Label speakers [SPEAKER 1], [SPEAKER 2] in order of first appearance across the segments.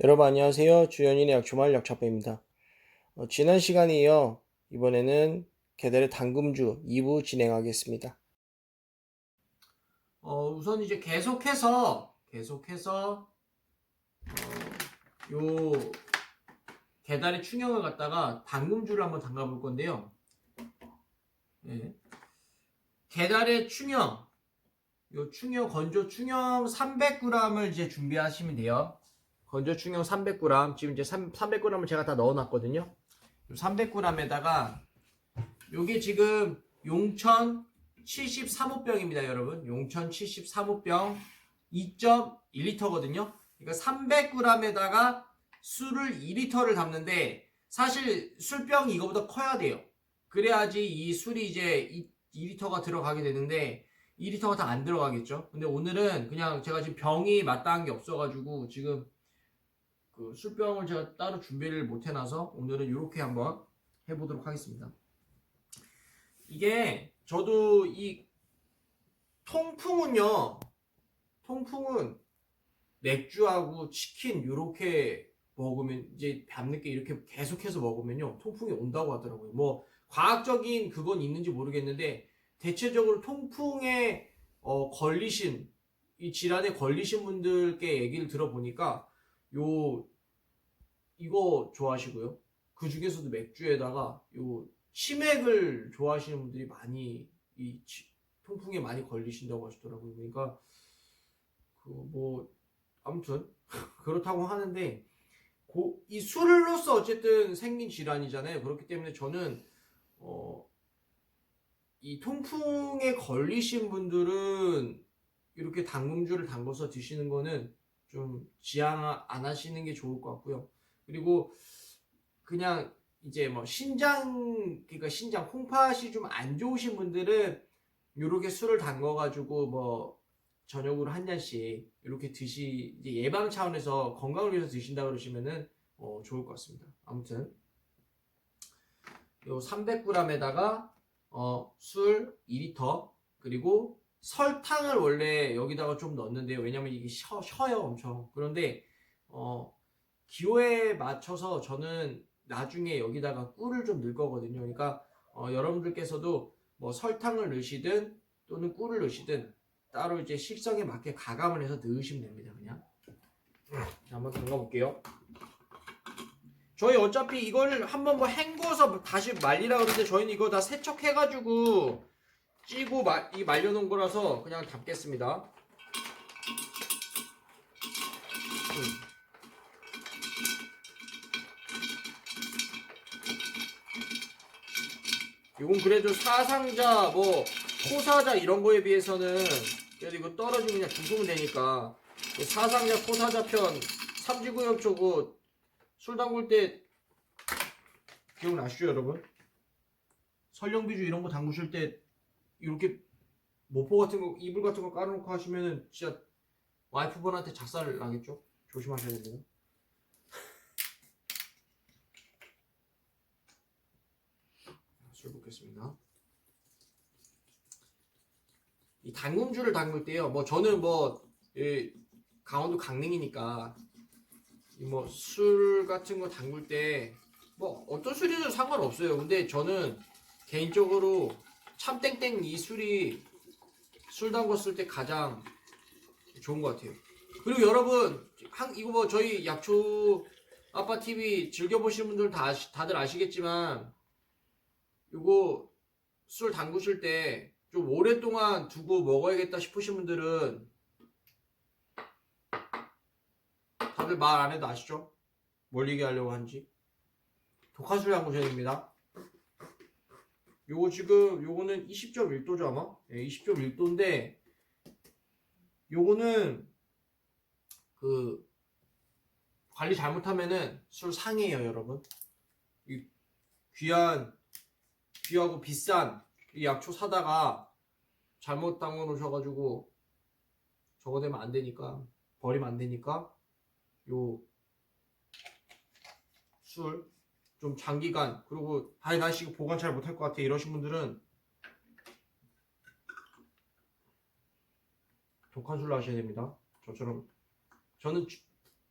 [SPEAKER 1] 여러분 안녕하세요. 주연인의 약초마을 약초아빠입니다. 어, 지난 시간에 이어 이번에는 개달의 당금주 2부 진행하겠습니다. 어, 우선 이제 계속해서 계속해서 어, 요 개달의 충형을 갖다가 당금주를 한번 담가 볼 건데요. 예. 개달의 충형 요 충형 건조 충형 300g을 이제 준비하시면 돼요. 건조 충형 300g 지금 이제 300g을 제가 다 넣어놨거든요. 300g에다가 요게 지금 용천 73호병입니다, 여러분. 용천 73호병 2.1리터거든요. 그러니까 300g에다가 술을 2리터를 담는데 사실 술병이 이거보다 커야 돼요. 그래야지 이 술이 이제 2리터가 들어가게 되는데 2리터가 다 안 들어가겠죠. 근데 오늘은 그냥 제가 지금 병이 마땅한 게 없어가지고 지금 그 술병을 제가 따로 준비를 못 해놔서 오늘은 이렇게 한번 해보도록 하겠습니다. 이게 저도 이 통풍은요, 통풍은 맥주하고 치킨 이렇게 먹으면 이제 밤늦게 이렇게 계속해서 먹으면요 통풍이 온다고 하더라고요. 뭐 과학적인 그건 있는지 모르겠는데 대체적으로 통풍에 어, 걸리신 이 질환에 걸리신 분들께 얘기를 들어보니까 요 이거 좋아하시고요. 그 중에서도 맥주에다가 요 치맥을 좋아하시는 분들이 많이 이 치- 통풍에 많이 걸리신다고 하시더라고요. 그러니까 그 뭐 아무튼 그렇다고 하는데 고- 이 술로서 어쨌든 생긴 질환이잖아요. 그렇기 때문에 저는 어, 이 통풍에 걸리신 분들은 이렇게 당금주를 담궈서 드시는 거는 좀 지양 안 하시는 게 좋을 것 같고요. 그리고 그냥 이제 뭐 신장 그러니까 신장 콩팥이 좀 안 좋으신 분들은 이렇게 술을 담궈 가지고 뭐 저녁으로 한 잔씩 이렇게 드시 이제 예방 차원에서 건강을 위해서 드신다 그러시면은 어, 좋을 것 같습니다. 아무튼 요 300g에다가 어, 술 2리터 그리고 설탕을 원래 여기다가 좀 넣었는데요. 왜냐면 이게 셔, 셔요 엄청. 그런데 어, 기호에 맞춰서 저는 나중에 여기다가 꿀을 좀 넣을 거거든요. 그러니까 어, 여러분들께서도 뭐 설탕을 넣으시든 또는 꿀을 넣으시든 따로 이제 식성에 맞게 가감을 해서 넣으시면 됩니다. 그냥 자, 한번 담가 볼게요. 저희 어차피 이걸 한번 뭐 헹궈서 다시 말리라 그러는데 저희는 이거 다 세척해가지고 찌고 마, 이 말려놓은 거라서 그냥 담겠습니다. 음. 이건 그래도 사상자 뭐 토사자 이런 거에 비해서는 그래도 이거 떨어지면 그냥 죽으면 되니까 그 사상자 토사자 편 삼지구역 저거 술 담글 때 기억나시죠 여러분? 설령비주 이런 거 담그실 때 이렇게 모포 같은 거 이불 같은 거 깔아놓고 하시면은 진짜 와이프분한테 작살 나겠죠? 조심하셔야 됩니다. 술 붓겠습니다. 이 당금주를 담글 때요. 뭐 저는 뭐이 강원도 강릉이니까 뭐 술 같은 거 담글 때 뭐 어떤 술이든 상관없어요. 근데 저는 개인적으로 참땡땡 이 술이 술 담궜을 때 가장 좋은 것 같아요. 그리고 여러분 한 이거 뭐 저희 약초 아빠 TV 즐겨 보시는 분들 다 아시, 다들 아시겠지만 이거 술 담그실 때 좀 오랫동안 두고 먹어야겠다 싶으신 분들은 다들 말 안 해도 아시죠? 뭘 얘기하려고 하는지 독한술 담그셔야 됩니다. 요거 지금 요거는 20.1도죠 아마? 예, 20.1도인데 요거는 그 관리 잘못하면은 술 상해요 여러분 이 귀한 귀하고 비싼 이 약초 사다가 잘못 담궈 놓으셔가지고 저거 되면 안 되니까 버리면 안 되니까 요 술 좀 장기간 그리고 아니 나 이거 보관 잘 못할 것 같아 이러신 분들은 독한 술로 하셔야 됩니다 저처럼 저는 주-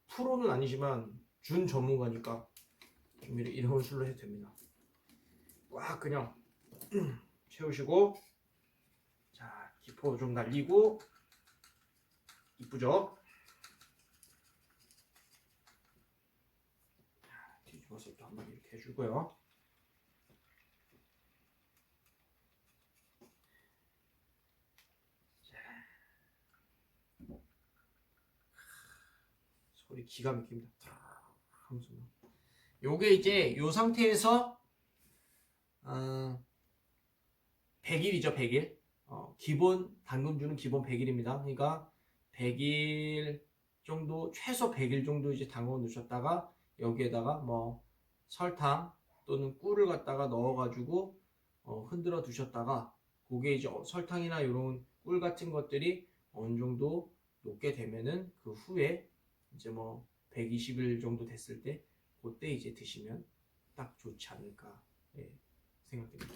[SPEAKER 1] 프로는 아니지만 준 전문가니까 준비를 이런 술로 해도 됩니다. 꽉 그냥 채우시고 자 기포 좀 날리고 이쁘죠? 자, 뒤집어서 또 한번 이렇게 해주고요. 소리 기가 막힙니다. 하면서 요게 이제 요 상태에서 어, 100일이죠, 100일. 어, 기본 당금주는 기본 100일입니다. 그러니까 100일 정도 최소 100일 정도 이제 담궈 놓으셨다가 여기에다가 뭐 설탕 또는 꿀을 갖다가 넣어 가지고 어, 흔들어 두셨다가 그게 이제 어, 설탕이나 이런 꿀 같은 것들이 어느 정도 녹게 되면은 그 후에 이제 뭐 120일 정도 됐을 때 그때 이제 드시면 딱 좋지 않을까 예, 생각됩니다.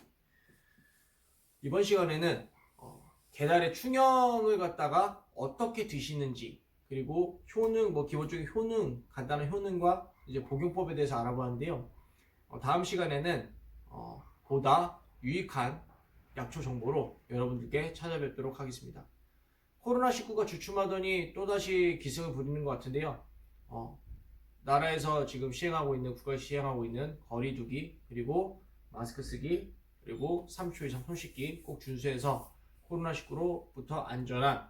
[SPEAKER 1] 이번 시간에는 어, 계달의 충형을 갖다가 어떻게 드시는지 그리고 효능 뭐 기본적인 효능 간단한 효능과 이제 복용법에 대해서 알아보았는데요. 어, 다음 시간에는 어, 보다 유익한 약초 정보로 여러분들께 찾아뵙도록 하겠습니다. 코로나19가 주춤하더니 또다시 기승을 부리는 것 같은데요. 어, 나라에서 지금 시행하고 있는 국가에서 시행하고 있는 거리두기 그리고 마스크 쓰기 그리고 3초 이상 손 씻기 꼭 준수해서 코로나19로부터 안전한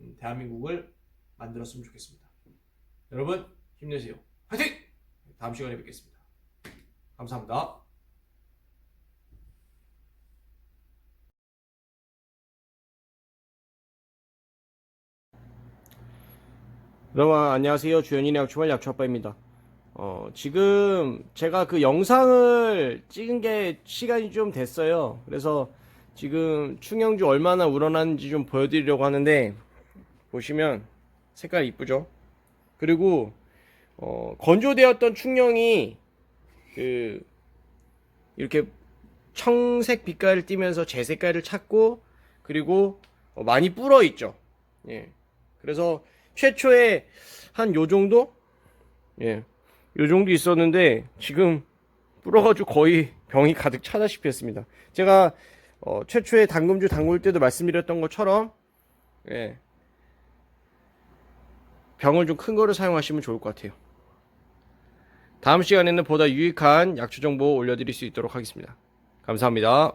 [SPEAKER 1] 음, 대한민국을 만들었으면 좋겠습니다. 여러분 힘내세요. 화이팅! 다음 시간에 뵙겠습니다. 감사합니다. 여러분 안녕하세요 주연인의 약초발 약초아빠입니다 어, 지금 제가 그 영상을 찍은 게 시간이 좀 됐어요 그래서 지금 충영주 얼마나 우러나는지 좀 보여드리려고 하는데 보시면 색깔 이쁘죠 그리고 어, 건조되었던 충령이 그 이렇게 청색 빛깔을 띠면서 제 색깔을 찾고 그리고 어, 많이 불어 있죠 예. 그래서 최초에 한 요 정도? 예. 요 정도 있었는데 지금 불어가지고 거의 병이 가득 차다시피 했습니다. 제가 어, 최초에 당금주 담글 때도 말씀드렸던 것처럼 예. 병을 좀 큰 거를 사용하시면 좋을 것 같아요. 다음 시간에는 보다 유익한 약초 정보 올려드릴 수 있도록 하겠습니다. 감사합니다.